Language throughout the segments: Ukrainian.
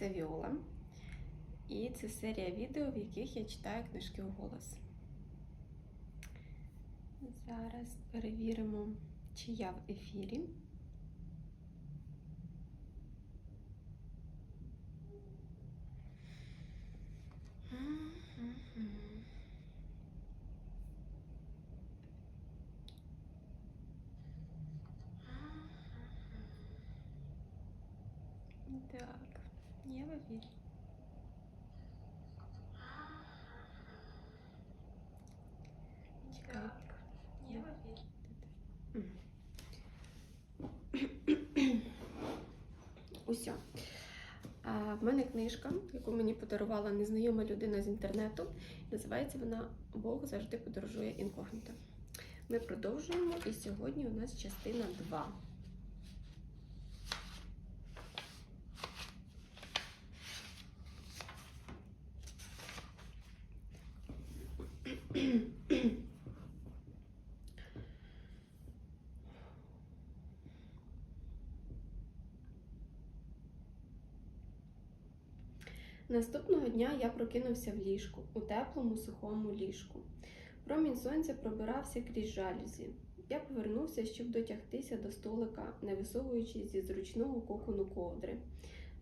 це Віола. І це серія відео, в яких я читаю книжки вголос. Зараз перевіримо, чи я в ефірі. Так, я в ефірі. Чекай. Я в ефірі. Уся. А, в мене книжка, яку мені подарувала незнайома людина з інтернету. Називається вона Бог завжди подорожує інкогніто. Ми продовжуємо, і сьогодні у нас частина 2. Наступного дня я прокинувся в ліжку, у теплому сухому ліжку. Промінь сонця пробирався крізь жалюзі. Я повернувся, щоб дотягтися до столика, не висовуючись зі зручного кокону ковдри.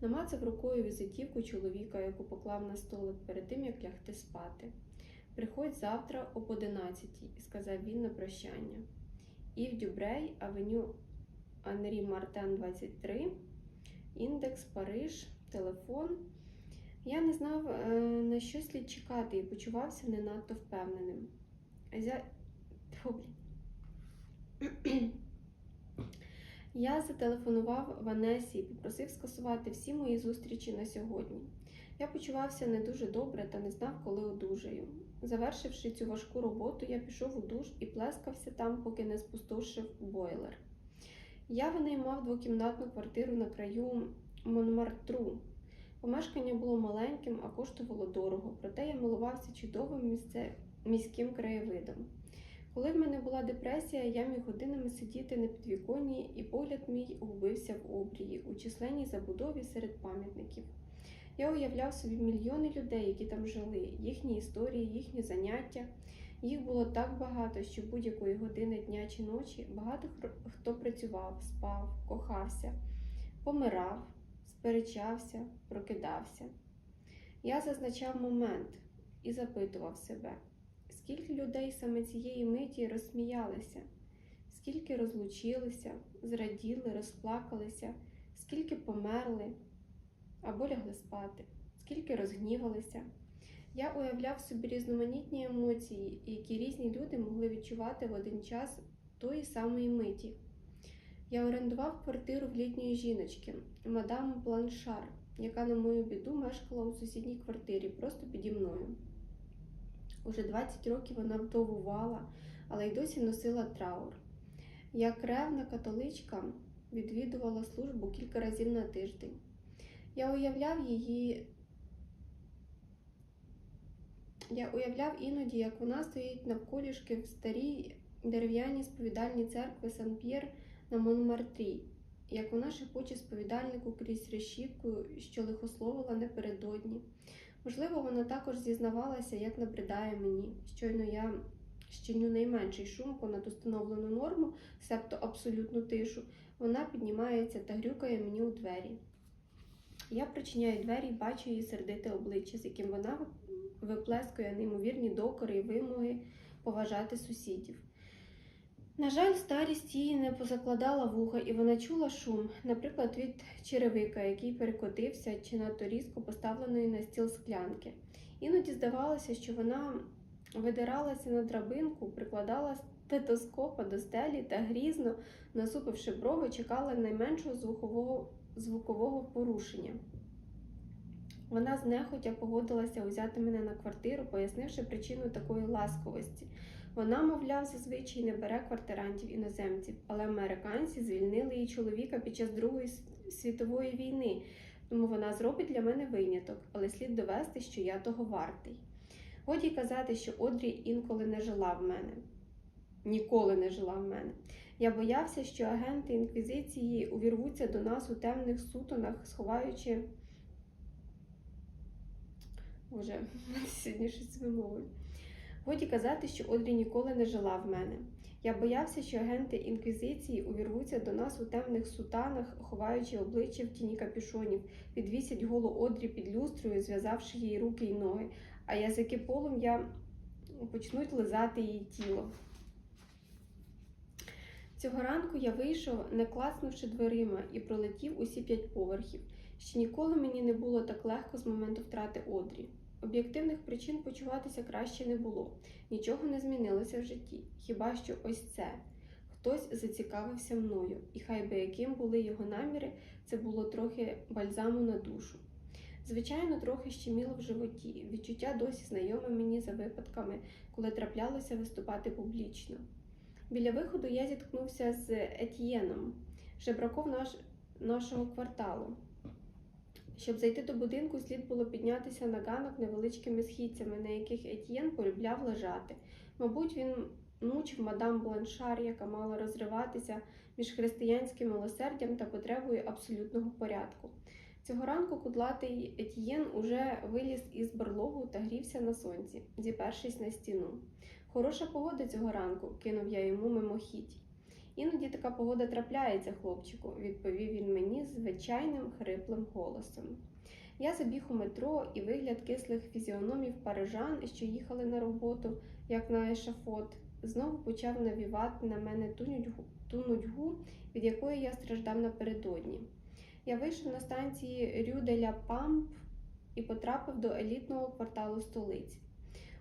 Намацав рукою візитівку чоловіка, яку поклав на столик перед тим, як лягти спати. Приходь завтра об 11 сказав він на прощання. Ів Дюбрей, авеню Анрі Мартен 23, індекс Париж, телефон. Я не знав, е, на що слід чекати і почувався не надто впевненим. Тьфу. Я зателефонував Ванесі і попросив скасувати всі мої зустрічі на сьогодні. Я почувався не дуже добре та не знав, коли одужаю. Завершивши цю важку роботу, я пішов у душ і плескався там, поки не спустошив бойлер. Я винаймав двокімнатну квартиру на краю Монмартру. Помешкання було маленьким, а коштувало дорого, проте я милувався чудовим місце... міським краєвидом. Коли в мене була депресія, я міг годинами сидіти на підвіконні, і погляд мій губився в обрії, у численній забудові серед пам'ятників. Я уявляв собі мільйони людей, які там жили, їхні історії, їхні заняття. Їх було так багато, що будь-якої години дня чи ночі багато хто працював, спав, кохався, помирав, сперечався, прокидався. Я зазначав момент і запитував себе, скільки людей саме цієї миті розсміялися, скільки розлучилися, зраділи, розплакалися, скільки померли або лягли спати, скільки розгнівалися. Я уявляв собі різноманітні емоції, які різні люди могли відчувати в один час тої самої миті. Я орендував квартиру в літньої жіночки, мадам Бланшар, яка на мою біду мешкала у сусідній квартирі, просто піді мною. Уже 20 років вона вдовувала, але й досі носила траур. Як ревна католичка відвідувала службу кілька разів на тиждень. Я уявляв її. Я уявляв іноді, як вона стоїть навколішки в старій дерев'яній сповідальній церкви Сан-П'єр на Монмартрі, як вона шепоче сповідальнику крізь решітку, що лихословила напередодні. Можливо, вона також зізнавалася, як набридає мені, щойно я щиню найменший шум понад установлену норму, себто абсолютну тишу, вона піднімається та грюкає мені у двері. Я причиняю двері і бачу її сердите обличчя, з яким вона виплескує неймовірні докори і вимоги поважати сусідів. На жаль, старість її не позакладала вуха, і вона чула шум, наприклад, від черевика, який перекотився чи надто різко поставленої на стіл склянки. Іноді здавалося, що вона видиралася на драбинку, прикладала стетоскопа до стелі та грізно, насупивши брови, чекала найменшого звукового, звукового порушення. Вона знехотя погодилася узяти мене на квартиру, пояснивши причину такої ласковості. Вона, мовляв, зазвичай не бере квартирантів іноземців, але американці звільнили її чоловіка під час Другої світової війни, тому вона зробить для мене виняток, але слід довести, що я того вартий. Годі казати, що Одрі інколи не жила в мене. Ніколи не жила в мене. Я боявся, що агенти інквізиції увірвуться до нас у темних сутонах, сховаючи Боже, сьогодні щось з вимовою. Годі казати, що Одрі ніколи не жила в мене. Я боявся, що агенти інквізиції увірвуться до нас у темних сутанах, ховаючи обличчя в тіні капюшонів, підвісять голу Одрі під люстрою, зв'язавши їй руки й ноги, а язики полум'я почнуть лизати її тіло. Цього ранку я вийшов, не класнувши дверима, і пролетів усі п'ять поверхів. Ще ніколи мені не було так легко з моменту втрати Одрі. Об'єктивних причин почуватися краще не було. Нічого не змінилося в житті. Хіба що ось це. Хтось зацікавився мною, і хай би яким були його наміри, це було трохи бальзаму на душу. Звичайно, трохи щеміло в животі. Відчуття досі знайоме мені за випадками, коли траплялося виступати публічно. Біля виходу я зіткнувся з Етьєном, жебраком наш, нашого кварталу. Щоб зайти до будинку, слід було піднятися на ганок невеличкими східцями, на яких Етьєн полюбляв лежати. Мабуть, він мучив мадам Бланшар, яка мала розриватися між християнським милосердям та потребою абсолютного порядку. Цього ранку кудлатий Етьєн уже виліз із барлогу та грівся на сонці, зіпершись на стіну. Хороша погода цього ранку, кинув я йому мимохідь. Іноді така погода трапляється, хлопчику, відповів він мені звичайним хриплим голосом. Я забіг у метро і вигляд кислих фізіономів парижан, що їхали на роботу, як на ешафот, знову почав навівати на мене ту нудьгу, ту нудьгу, від якої я страждав напередодні. Я вийшов на станції Рю де ля Памп і потрапив до елітного кварталу столиці.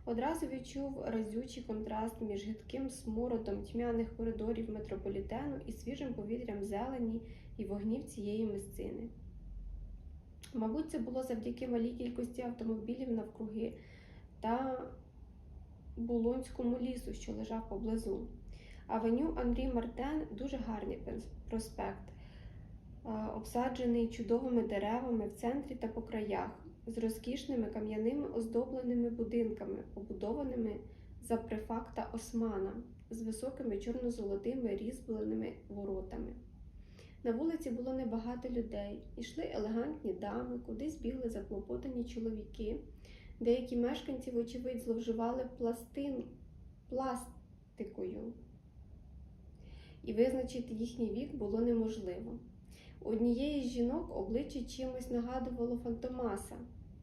Одразу відчув разючий контраст між гидким смородом тьмяних коридорів метрополітену і свіжим повітрям зелені і вогнів цієї місцини. Мабуть, це було завдяки малій кількості автомобілів навкруги та Булонському лісу, що лежав поблизу. Авеню Андрій Мартен дуже гарний проспект, обсаджений чудовими деревами в центрі та по краях з розкішними кам'яними оздобленими будинками, побудованими за префакта Османа, з високими чорно-золотими різьбленими воротами. На вулиці було небагато людей, ішли елегантні дами, кудись бігли заклопотані чоловіки. Деякі мешканці, вочевидь, зловживали пластин... пластикою, і визначити їхній вік було неможливо. У однієї з жінок обличчя чимось нагадувало Фантомаса.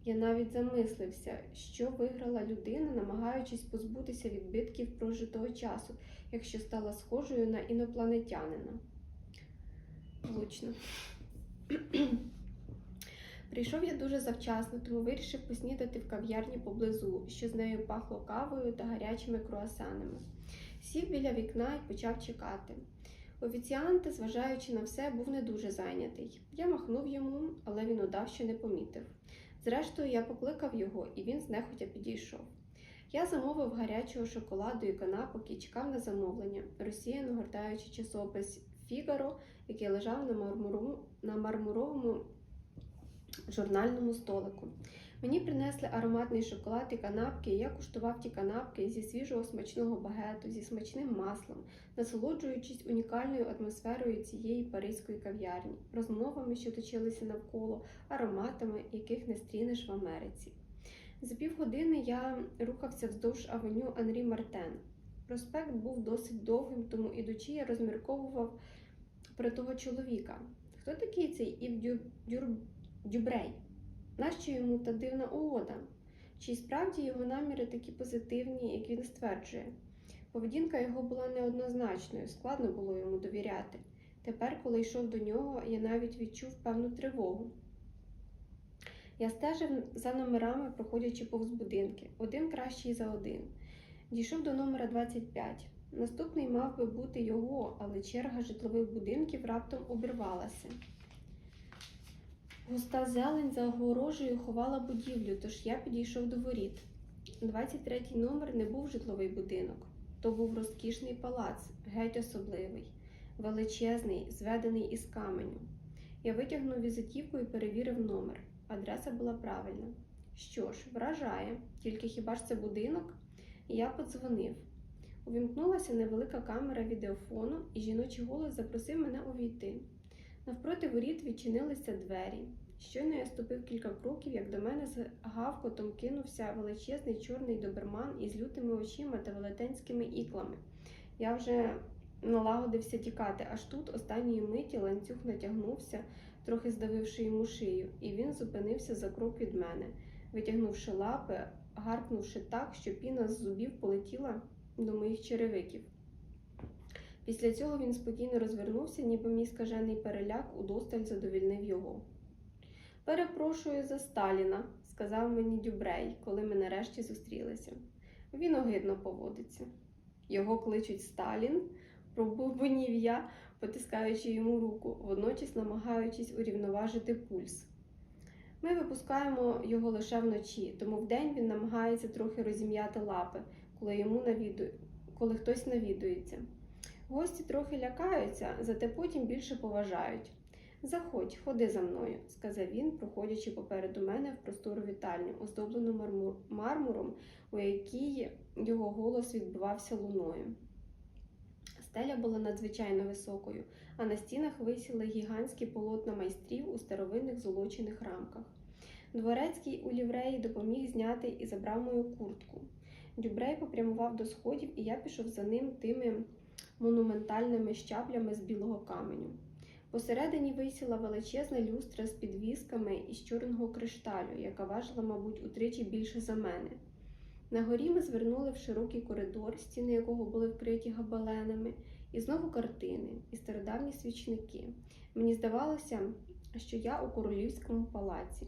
Я навіть замислився, що виграла людина, намагаючись позбутися відбитків прожитого часу, якщо стала схожою на інопланетянина. Влучно. Прийшов я дуже завчасно, тому вирішив поснідати в кав'ярні поблизу, що з нею пахло кавою та гарячими круасанами. Сів біля вікна і почав чекати. Офіціант, зважаючи на все, був не дуже зайнятий. Я махнув йому, але він удав, що не помітив. Зрештою, я покликав його, і він знехотя підійшов. Я замовив гарячого шоколаду і канапок і чекав на замовлення, розсіяно гортаючи часопис Фігаро, який лежав на, мармуру... на мармуровому журнальному столику. Мені принесли ароматний шоколад і канапки, і я куштував ті канапки зі свіжого смачного багету, зі смачним маслом, насолоджуючись унікальною атмосферою цієї паризької кав'ярні, розмовами, що точилися навколо, ароматами, яких не стрінеш в Америці. За півгодини я рухався вздовж авеню Анрі Мартен. Проспект був досить довгим, тому ідучи, я розмірковував про того чоловіка. Хто такий цей Ів Дю... Дюр... Дюбрей? Нащо йому та дивна угода? Чи справді його наміри такі позитивні, як він стверджує? Поведінка його була неоднозначною, складно було йому довіряти. Тепер, коли йшов до нього, я навіть відчув певну тривогу. Я стежив за номерами, проходячи повз будинки, один кращий за один. Дійшов до номера 25. Наступний мав би бути його, але черга житлових будинків раптом обірвалася. Густа зелень за огорожею ховала будівлю, тож я підійшов до воріт. 23-й номер не був житловий будинок. То був розкішний палац, геть особливий, величезний, зведений із каменю. Я витягнув візитівку і перевірив номер. Адреса була правильна. Що ж, вражає, тільки хіба ж це будинок? Я подзвонив. Увімкнулася невелика камера відеофону, і жіночий голос запросив мене увійти. Навпроти воріт відчинилися двері. Щойно я ступив кілька кроків, як до мене з гавкотом кинувся величезний чорний доберман із лютими очима та велетенськими іклами. Я вже налагодився тікати, аж тут останньої миті ланцюг натягнувся, трохи здавивши йому шию, і він зупинився за крок від мене, витягнувши лапи, гаркнувши так, що піна з зубів полетіла до моїх черевиків. Після цього він спокійно розвернувся, ніби мій скажений переляк удосталь задовільнив його. Перепрошую за Сталіна, сказав мені Дюбрей, коли ми нарешті зустрілися. Він огидно поводиться. Його кличуть Сталін, пробубонів я, потискаючи йому руку, водночас намагаючись урівноважити пульс. Ми випускаємо його лише вночі, тому вдень він намагається трохи розім'яти лапи, коли йому навіду... коли хтось навідується. Гості трохи лякаються, зате потім більше поважають. Заходь, ходи за мною, сказав він, проходячи попереду мене в простору вітальню, оздоблену мармур... мармуром, у якій його голос відбивався луною. Стеля була надзвичайно високою, а на стінах висіли гігантські полотна майстрів у старовинних золочених рамках. Дворецький у лівреї допоміг зняти і забрав мою куртку. Дюбрей попрямував до сходів, і я пішов за ним тими монументальними щаблями з білого каменю. Посередині висіла величезна люстра з підвісками із чорного кришталю, яка важила, мабуть, утричі більше за мене. На горі ми звернули в широкий коридор, стіни якого були вкриті гобеленами, і знову картини, і стародавні свічники. Мені здавалося, що я у королівському палаці.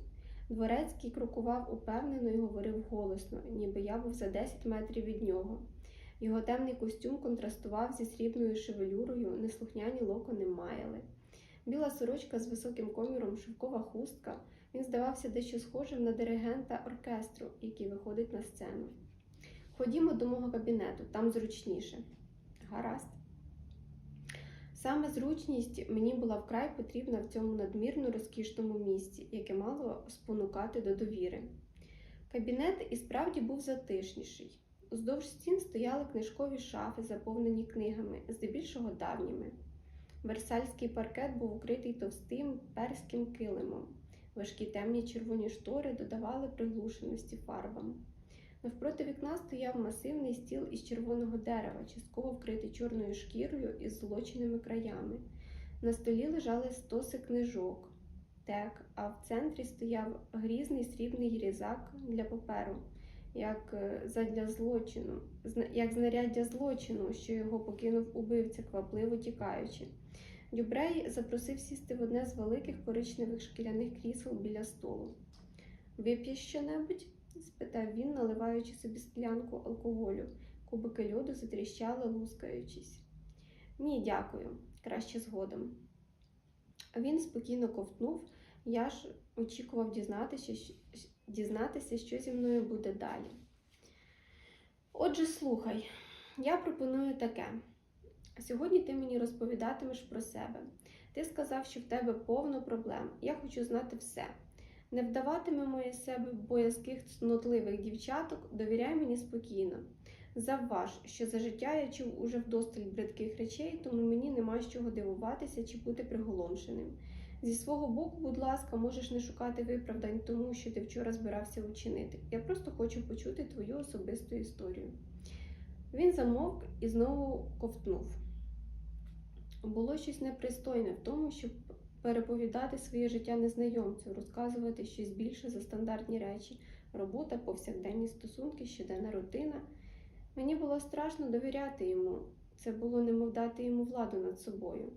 Дворецький крокував упевнено і говорив голосно, ніби я був за 10 метрів від нього. Його темний костюм контрастував зі срібною шевелюрою, неслухняні локони маяли. Біла сорочка з високим коміром, шовкова хустка. Він здавався дещо схожим на диригента оркестру, який виходить на сцену. Ходімо до мого кабінету, там зручніше. Гаразд. Саме зручність мені була вкрай потрібна в цьому надмірно розкішному місці, яке мало спонукати до довіри. Кабінет і справді був затишніший. Уздовж стін стояли книжкові шафи, заповнені книгами, здебільшого давніми. Версальський паркет був укритий товстим перським килимом. Важкі темні червоні штори додавали приглушеності фарбам. Навпроти вікна стояв масивний стіл із червоного дерева, частково вкритий чорною шкірою із золоченими краями. На столі лежали стоси книжок, тек, а в центрі стояв грізний срібний різак для паперу, як е, задля злочину, як знаряддя злочину, що його покинув убивця, квапливо тікаючи. Дюбрей запросив сісти в одне з великих коричневих шкіряних крісел біля столу. Вип'єш щонебудь? спитав він, наливаючи собі склянку алкоголю. Кубики льоду затріщали, лускаючись. Ні, дякую, краще згодом. Він спокійно ковтнув, я ж очікував дізнатися, щ- дізнатися, що зі мною буде далі. Отже, слухай, я пропоную таке. Сьогодні ти мені розповідатимеш про себе. Ти сказав, що в тебе повно проблем. Я хочу знати все. Не вдаватимемо із себе боязких цнотливих дівчаток, довіряй мені спокійно. Завваж, що за життя я чув уже вдосталь бридких речей, тому мені нема з чого дивуватися чи бути приголомшеним. Зі свого боку, будь ласка, можеш не шукати виправдань тому, що ти вчора збирався учинити. Я просто хочу почути твою особисту історію. Він замовк і знову ковтнув. Було щось непристойне в тому, щоб переповідати своє життя незнайомцю, розказувати щось більше за стандартні речі, робота, повсякденні стосунки, щоденна рутина. Мені було страшно довіряти йому. Це було немов дати йому владу над собою.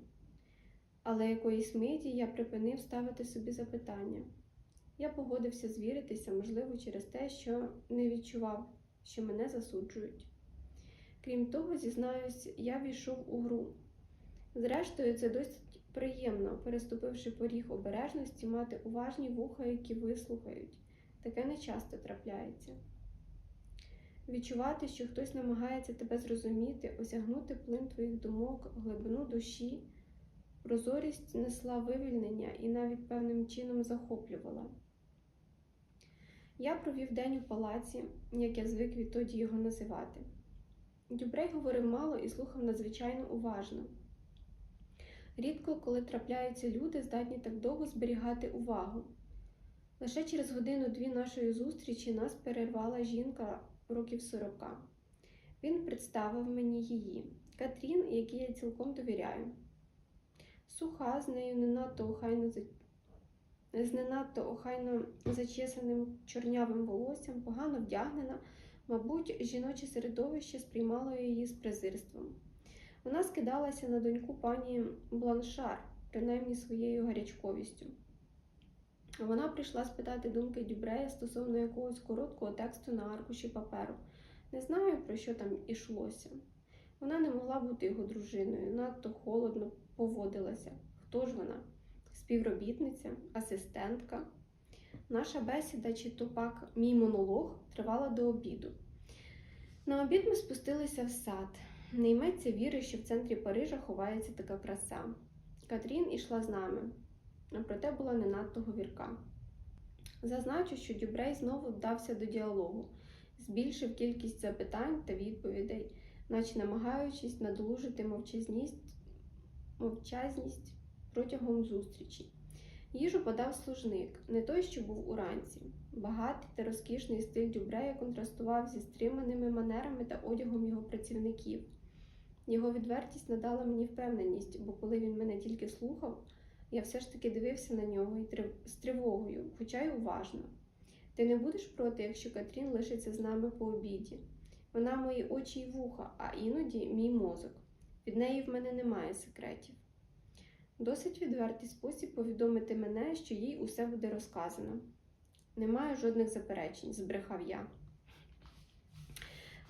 Але якоїсь миті я припинив ставити собі запитання. Я погодився звіритися, можливо, через те, що не відчував, що мене засуджують. Крім того, зізнаюсь, я війшов у гру. Зрештою, це досить приємно, переступивши поріг обережності, мати уважні вуха, які вислухають. Таке не часто трапляється. Відчувати, що хтось намагається тебе зрозуміти, осягнути плин твоїх думок, глибину душі, прозорість несла вивільнення і навіть певним чином захоплювала. Я провів день у палаці, як я звик відтоді його називати. Дюбрей говорив мало і слухав надзвичайно уважно. Рідко, коли трапляються люди, здатні так довго зберігати увагу. Лише через годину-дві нашої зустрічі нас перервала жінка років сорока. Він представив мені її, Катрін, якій я цілком довіряю. Суха, з нею не надто охайно з не надто охайно зачесаним чорнявим волоссям, погано вдягнена, мабуть, жіноче середовище сприймало її з презирством. Вона скидалася на доньку пані Бланшар, принаймні своєю гарячковістю. Вона прийшла спитати думки Дюбрея стосовно якогось короткого тексту на аркуші паперу. Не знаю, про що там ішлося. Вона не могла бути його дружиною, надто холодно поводилася. Хто ж вона? Співробітниця, асистентка. Наша бесіда, чи то пак мій монолог, тривала до обіду. На обід ми спустилися в сад. Не йметься віри, що в центрі Парижа ховається така краса. Катрін ішла з нами, а проте була не надто говірка. Зазначу, що Дюбрей знову вдався до діалогу, збільшив кількість запитань та відповідей, наче намагаючись надолужити мовчазність, мовчазність протягом зустрічі. Їжу подав служник, не той, що був уранці. Багатий та розкішний стиль Дюбрея контрастував зі стриманими манерами та одягом його працівників. Його відвертість надала мені впевненість, бо коли він мене тільки слухав, я все ж таки дивився на нього і з тривогою, хоча й уважно. Ти не будеш проти, якщо Катрін лишиться з нами по обіді. Вона мої очі й вуха, а іноді мій мозок. Від неї в мене немає секретів. Досить відвертий спосіб повідомити мене, що їй усе буде розказано. Немає жодних заперечень, збрехав я.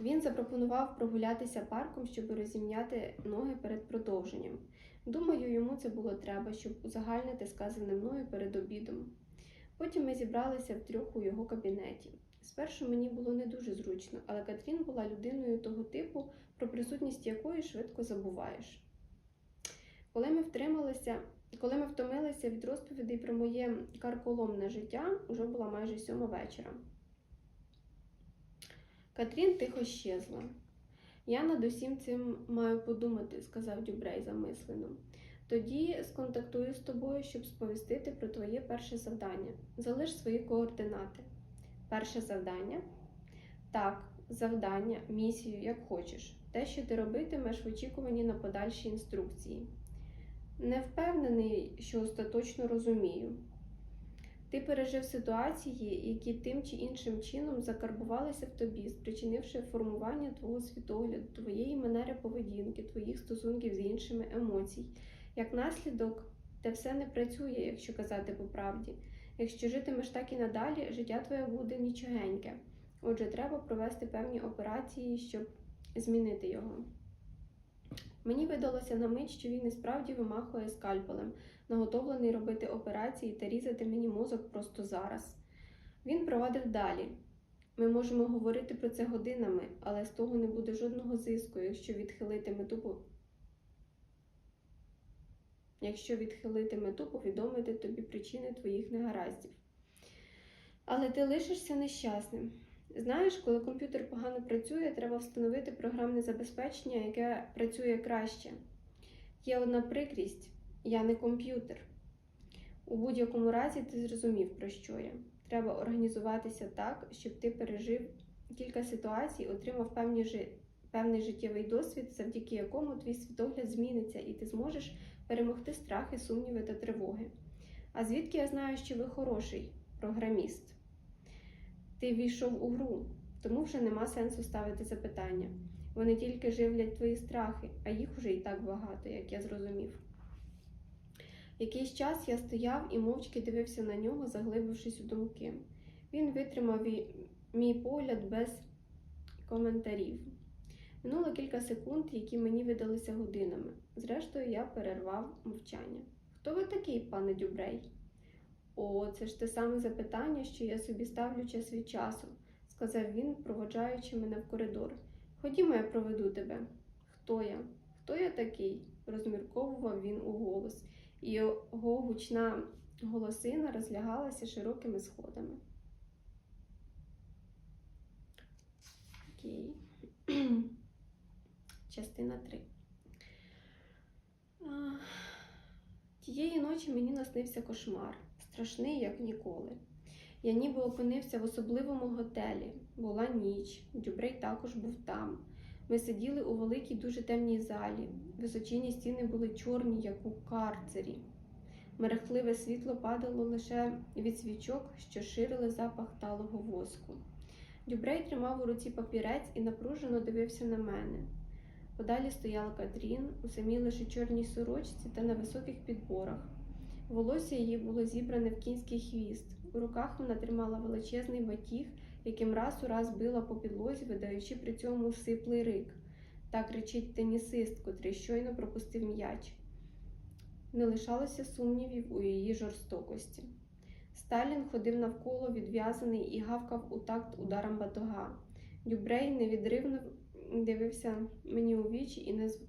Він запропонував прогулятися парком, щоб розім'яти ноги перед продовженням. Думаю, йому це було треба, щоб узагальнити сказане мною перед обідом. Потім ми зібралися втрьох у його кабінеті. Спершу мені було не дуже зручно, але Катрін була людиною того типу, про присутність якої швидко забуваєш. Коли ми втрималися, коли ми втомилися від розповідей про моє карколомне життя, уже була майже сьома вечора. Катрін тихо щезла. Я над усім цим маю подумати, сказав Дюбрей замислено. Тоді сконтактую з тобою, щоб сповістити про твоє перше завдання. Залиш свої координати. Перше завдання? Так, завдання, місію, як хочеш. Те, що ти робитимеш в очікуванні на подальші інструкції. Не впевнений, що остаточно розумію. Ти пережив ситуації, які тим чи іншим чином закарбувалися в тобі, спричинивши формування твого світогляду, твоєї манери поведінки, твоїх стосунків з іншими емоцій. Як наслідок, те все не працює, якщо казати по правді. Якщо житимеш так і надалі, життя твоє буде нічогеньке. Отже, треба провести певні операції, щоб змінити його. Мені видалося на мить, що він і справді вимахує скальпелем, наготовлений робити операції та різати мені мозок просто зараз. Він провадив далі. Ми можемо говорити про це годинами, але з того не буде жодного зиску, якщо відхилити мету, якщо відхилити мету повідомити тобі причини твоїх негараздів. Але ти лишишся нещасним. Знаєш, коли комп'ютер погано працює, треба встановити програмне забезпечення, яке працює краще. Є одна прикрість я не комп'ютер. У будь-якому разі ти зрозумів, про що я. Треба організуватися так, щоб ти пережив кілька ситуацій, отримав певні жи... певний життєвий досвід, завдяки якому твій світогляд зміниться, і ти зможеш перемогти страхи, сумніви та тривоги. А звідки я знаю, що ви хороший програміст? Ти війшов у гру, тому вже нема сенсу ставити запитання. Вони тільки живлять твої страхи, а їх уже і так багато, як я зрозумів. Якийсь час я стояв і мовчки дивився на нього, заглибившись у думки. Він витримав мій погляд без коментарів. Минуло кілька секунд, які мені видалися годинами. Зрештою, я перервав мовчання. Хто ви такий, пане Дюбрей? О, це ж те саме запитання, що я собі ставлю час від часу, сказав він, проводжаючи мене в коридор. Ходімо, я проведу тебе. Хто я? Хто я такий? розмірковував він у голос, і його гучна голосина розлягалася широкими сходами. Окей. Частина 3. Тієї ночі мені наснився кошмар, страшний, як ніколи. Я ніби опинився в особливому готелі. Була ніч, Дюбрей також був там. Ми сиділи у великій дуже темній залі. Височинні стіни були чорні, як у карцері. Мерехтливе світло падало лише від свічок, що ширили запах талого воску. Дюбрей тримав у руці папірець і напружено дивився на мене. Подалі стояла Катрін у самій лише чорній сорочці та на високих підборах. Волосся її було зібране в кінський хвіст. У руках вона тримала величезний батіг, яким раз у раз била по підлозі, видаючи при цьому сиплий рик. Так речить тенісист, котрий щойно пропустив м'яч. Не лишалося сумнівів у її жорстокості. Сталін ходив навколо відв'язаний і гавкав у такт ударом батога. Дюбрей невідривно дивився мені у вічі і нез...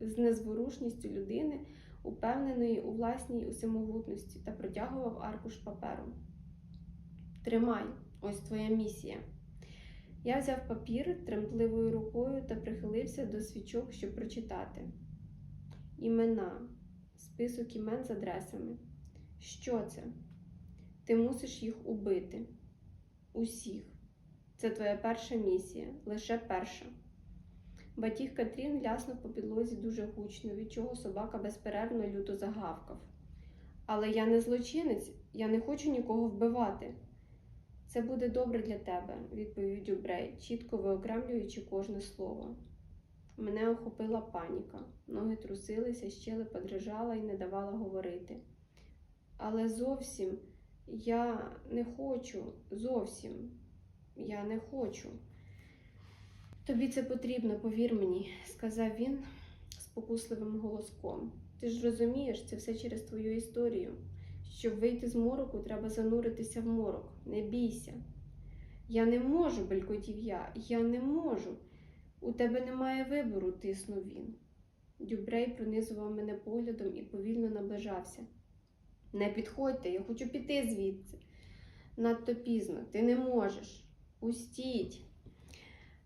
з незворушністю людини, упевненої у власній усемогутності, та протягував аркуш паперу. Тримай, ось твоя місія. Я взяв папір тремтливою рукою та прихилився до свічок, щоб прочитати. Імена, список імен з адресами. Що це? Ти мусиш їх убити. Усіх. Це твоя перша місія, лише перша. Батіг Катрін ляснув по підлозі дуже гучно, від чого собака безперервно люто загавкав. Але я не злочинець, я не хочу нікого вбивати. Це буде добре для тебе, відповів Дюбрей, чітко виокремлюючи кожне слово. Мене охопила паніка, ноги трусилися, щелепа дрижала і не давала говорити. Але зовсім я не хочу, зовсім я не хочу. Тобі це потрібно, повір мені, сказав він спокусливим голоском. Ти ж розумієш, це все через твою історію. Щоб вийти з мороку, треба зануритися в морок. Не бійся. Я не можу, белькотів я, я не можу. У тебе немає вибору, тиснув він. Дюбрей пронизував мене поглядом і повільно наближався. Не підходьте, я хочу піти звідси. Надто пізно, ти не можеш. Пустіть.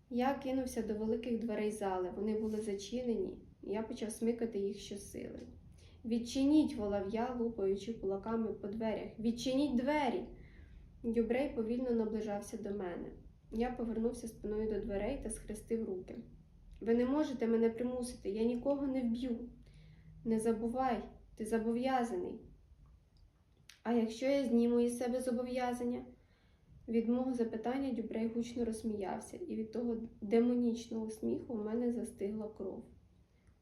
Я кинувся до великих дверей зали. Вони були зачинені, я почав смикати їх щосили. Відчиніть, волав я, лупаючи кулаками по дверях. Відчиніть двері. Дюбрей повільно наближався до мене. Я повернувся спиною до дверей та схрестив руки. Ви не можете мене примусити, я нікого не вб'ю. Не забувай, ти зобов'язаний. А якщо я зніму із себе зобов'язання? Від мого запитання Дюбрей гучно розсміявся, і від того демонічного сміху в мене застигла кров.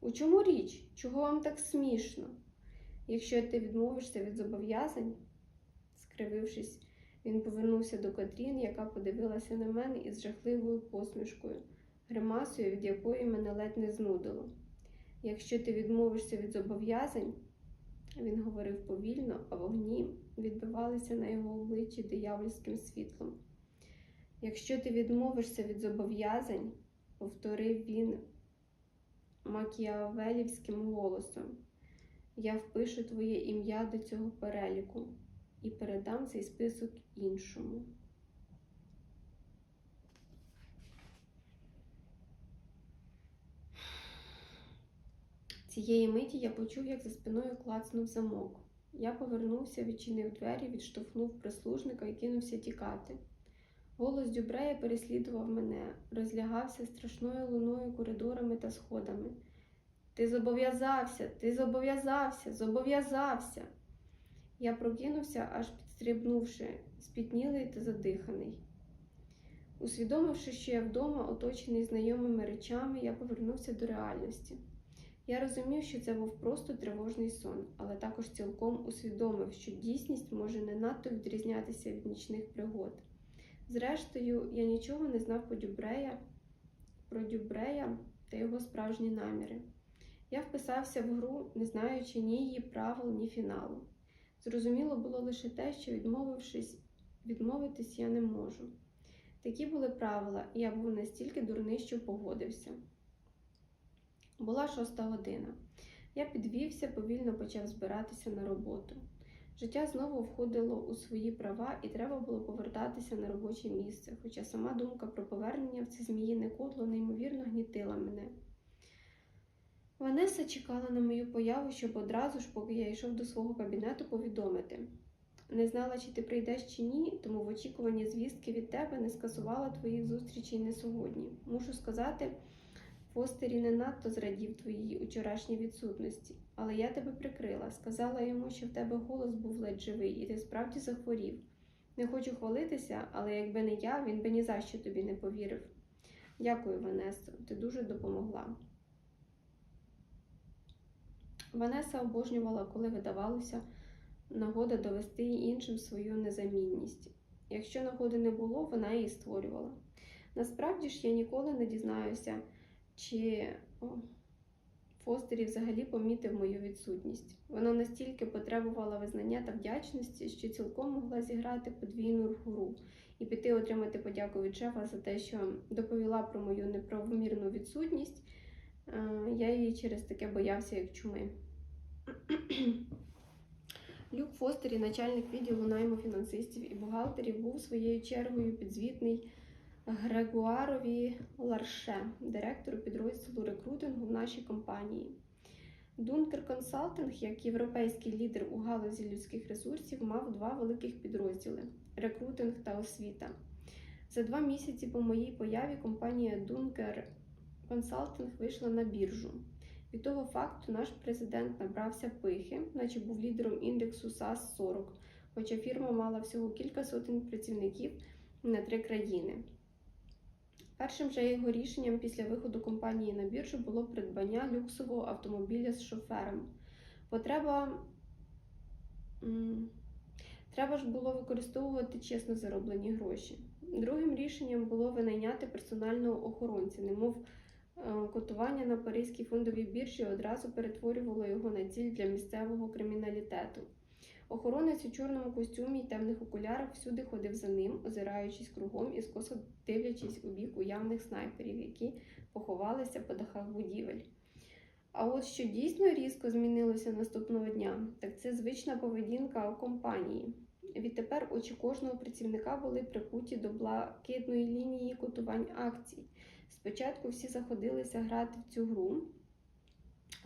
У чому річ? Чого вам так смішно? Якщо ти відмовишся від зобов'язань, скривившись, він повернувся до Катрін, яка подивилася на мене із жахливою посмішкою, гримасою, від якої мене ледь не знудило. Якщо ти відмовишся від зобов'язань, він говорив повільно, а вогні відбивалися на його обличчі диявольським світлом. Якщо ти відмовишся від зобов'язань, повторив він макіавелівським голосом, я впишу твоє ім'я до цього переліку і передам цей список іншому. Цієї миті я почув, як за спиною клацнув замок. Я повернувся, відчинив двері, відштовхнув прислужника і кинувся тікати. Голос Дюбрея переслідував мене, розлягався страшною луною коридорами та сходами. Ти зобов'язався, ти зобов'язався, зобов'язався. Я прокинувся, аж підстрибнувши, спітнілий та задиханий. Усвідомивши, що я вдома, оточений знайомими речами, я повернувся до реальності. Я розумів, що це був просто тривожний сон, але також цілком усвідомив, що дійсність може не надто відрізнятися від нічних пригод. Зрештою, я нічого не знав про Дюбрея, про Дюбрея та його справжні наміри. Я вписався в гру, не знаючи ні її правил, ні фіналу. Зрозуміло було лише те, що відмовившись, відмовитись я не можу. Такі були правила, і я був настільки дурний, що погодився. Була шоста година. Я підвівся, повільно почав збиратися на роботу. Життя знову входило у свої права, і треба було повертатися на робоче місце, хоча сама думка про повернення в це зміїне кодло неймовірно гнітила мене. Ванеса чекала на мою появу, щоб одразу ж, поки я йшов до свого кабінету, повідомити. Не знала, чи ти прийдеш чи ні, тому в очікуванні звістки від тебе не скасувала твоїх зустрічей на сьогодні. Мушу сказати, Фостері не надто зрадів твоїй учорашній відсутності, але я тебе прикрила, сказала йому, що в тебе голос був ледь живий, і ти справді захворів. Не хочу хвалитися, але якби не я, він би ні за що тобі не повірив. Дякую, Ванесо, ти дуже допомогла. Ванеса обожнювала, коли видавалося нагода довести іншим свою незамінність. Якщо нагоди не було, вона її створювала. Насправді ж я ніколи не дізнаюся, чи Фостері взагалі помітив мою відсутність. Вона настільки потребувала визнання та вдячності, що цілком могла зіграти подвійну гру і піти отримати подяку від шефа за те, що доповіла про мою неправомірну відсутність. Я її через таке боявся як чуми. Люк Фостері, начальник відділу найму фінансистів і бухгалтерів, був своєю чергою підзвітний Грегуарові Ларше, директору підрозділу рекрутингу в нашій компанії. Дункер Консалтинг, як європейський лідер у галузі людських ресурсів, мав два великих підрозділи рекрутинг та освіта. За два місяці по моїй появі компанія Дункер Консалтинг вийшла на біржу. Від того факту наш президент набрався пихи, наче був лідером індексу SAS 40, хоча фірма мала всього кілька сотень працівників на три країни. Першим же його рішенням після виходу компанії на біржу було придбання люксового автомобіля з шофером. Потреба треба ж було використовувати чесно зароблені гроші. Другим рішенням було винайняти персонального охоронця, немов е, котування на Паризькій фондовій біржі одразу перетворювало його на ціль для місцевого криміналітету. Охоронець у чорному костюмі й темних окулярах всюди ходив за ним, озираючись кругом і скосо дивлячись у бік уявних снайперів, які поховалися по дахах будівель. А от що дійсно різко змінилося наступного дня, так це звична поведінка у компанії. Відтепер очі кожного працівника були прикуті до блакитної лінії котувань акцій. Спочатку всі заходилися грати в цю гру,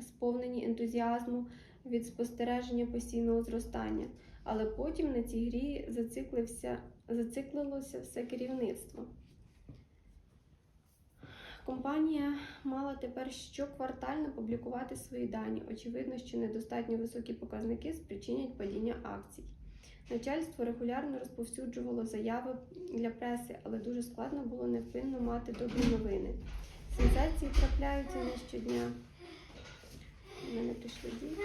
сповнені ентузіазму від спостереження постійного зростання, але потім на цій грі зациклилося все керівництво. Компанія мала тепер щоквартально публікувати свої дані. Очевидно, що недостатньо високі показники спричинять падіння акцій. Начальство регулярно розповсюджувало заяви для преси, але дуже складно було невпинно мати добрі новини. Сенсації трапляються не щодня. У мене пішли діти.